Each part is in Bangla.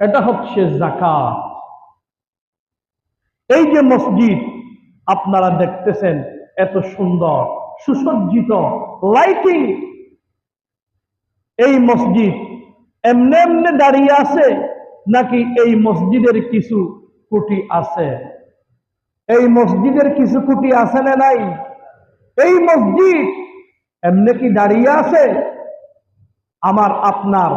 এটা হচ্ছে জাকাত এই যে মসজিদ, আপনারা দেখতেছেন এত সুন্দর, সুসজ্জিত লাইটিং এই মসজিদ এমনে এমনি দাঁড়িয়ে আছে নাকি এই মসজিদের কিছু কুটি আছে? এই মসজিদের কিছু কুটি আছে না নাই? এই মসজিদ এমনি কি দাঁড়িয়ে আছে? আমার, আপনার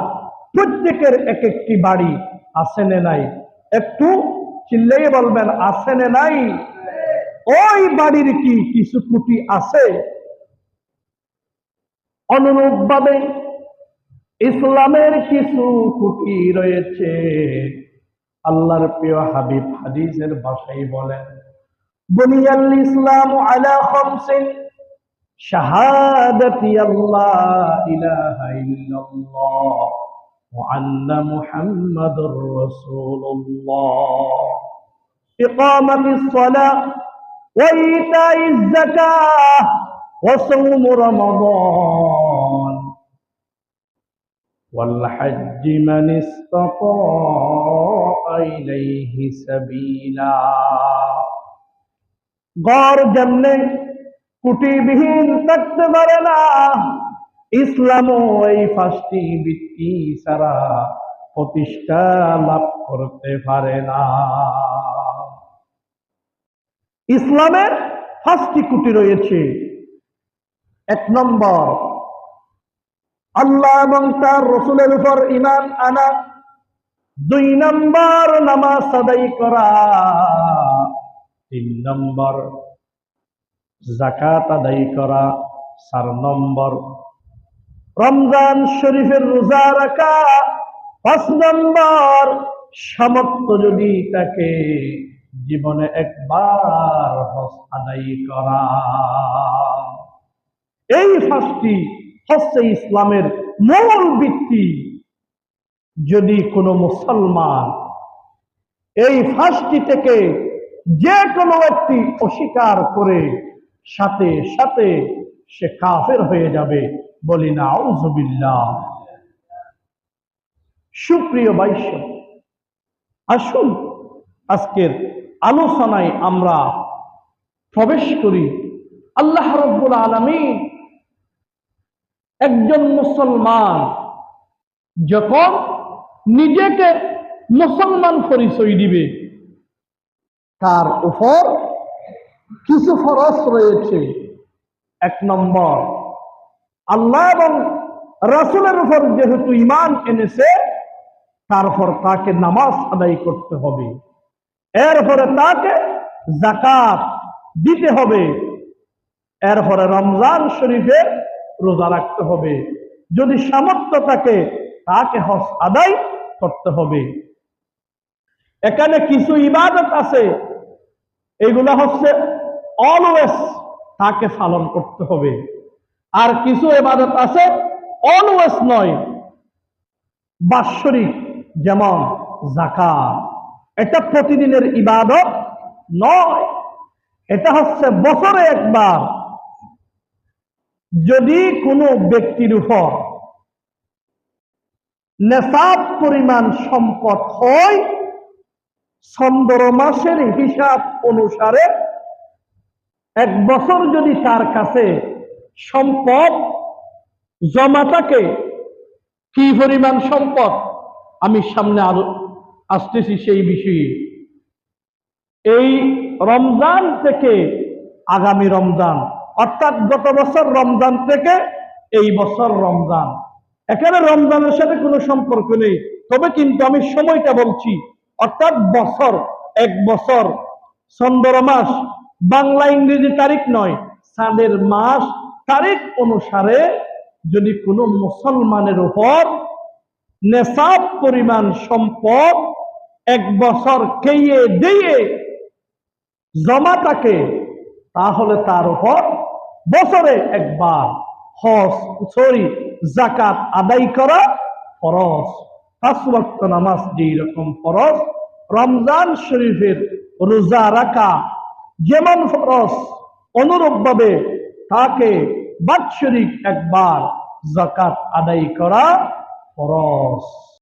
প্রত্যেকের এক একটি বাড়ি আছে না নাই? একটু চিল্লেই বলবেন, আছে না নাই? ওই বাড়ির কি কিছু কুটি আছে? অনুরূপভাবে ইসলামের কিছু কুটি রয়েছে। আল্লাহর প্রিয় হাবিব হাদিসের ভাষাই বলেন, বুনিয়াল ইসলাম আলা খামসিন শাহাদাতি আল্লাহ ইলাহা ইল্লাল্লাহ। ওয়া আন্না মুহাম্মাদুর রাসূলুল্লাহ ইকামাতিস সালাহ ওয়া ইতাইজ যাকাহ ওয়া সাওম রমাদান والحج من استطاع إليه سبيلا গড় যেমনে কুটিবিহীন থাকতে পারে না ইসলামও এই পাঁচটি বৃত্তি ছাড়া প্রতিষ্ঠা লাভ করতে পারে না। ইসলামের পাঁচটি কুটি রয়েছে। এক নম্বর, আল্লাহ এবং তার রসুলের উপর ইমান আনা। দুই নম্বর, নামাজ আদায় করা। তিন নম্বর জাকাত আদায় করা। চার নম্বর রমজান শরীফের রোজা রাখা পাঁচ নম্বর সামর্থ্য যদি তাকে জীবনে একবার হজ আদায় করা। এই পাঁচটি হচ্ছে ইসলামের মূল ভিত্তি। যদি কোনো মুসলমান এই ফাঁসটি থেকে যে কোনো একটি অস্বীকার করে সাথে সাথে সে কাফের হয়ে যাবে বলি না সুপ্রিয় বাইশ্য আসুন আজকের আলোচনায় আমরা প্রবেশ করি আল্লাহ রব্বুল আলমী একজন মুসলমান যখন নিজেকে মুসলমান পরিচয় দিবে, তার উপর কিছু ফরস রয়েছে। এক নম্বর আল্লাহ এবং রাসুলের উপর যেহেতু ইমান এনেছে, তারপর তাকে নামাজ আদায় করতে হবে। এরপরে তাকে জাকাত দিতে হবে। এরপরে রমজান শরীফের রোজা রাখতে হবে। যদি সামর্থ্য থাকে, তাকে হজ আদায় করতে হবে। এখানে কিছু ইবাদত আছে। এগুলো হচ্ছে অলওয়েজ তাকে পালন করতে হবে। আর কিছু এবাদত আছে অলওয়েজ নয়। বাৎসরিক যেমন জাকা এটা প্রতিদিনের ইবাদত নয়। এটা হচ্ছে বছরে একবার। যদি কোনো ব্যক্তির উপর নেশাব পরিমাণ সম্পদ হয়, চন্দ্র মাসের হিসাব অনুসারে এক বছর যদি তার কাছে সম্পদ জমা থাকে, কি পরিমাণ সম্পদ? আমি সামনে আরও আসতেছি সেই বিষয়ে। এই রমজান থেকে আগামী রমজান, অর্থাৎ গত বছর রমজান থেকে এই বছর রমজান। এখানে রমজানের সাথে কোনো সম্পর্ক নেই। তবে কিন্তু আমি সময়টা বলছি, অর্থাৎ বছর, এক বছর। চন্দ্র মাস বাংলা ইংরেজি তারিখ নয়, চাঁদের মাস তারিখ অনুসারে যদি কোনো মুসলমানের উপর নেশাব পরিমাণ সম্পদ এক বছর খেয়ে দিয়ে জমা থাকে, তাহলে তার উপর বছরে একবার হজ, সরি জাকাত আদায় করা ফরজ। পাঁচ নামাজ যেই রকম ফরজ, রমজান শরীফের রোজা রাখা যেমন ফরজ, অনুরূপভাবে তাকে বাৎসরিক একবার জাকাত আদায় করা ফরজ।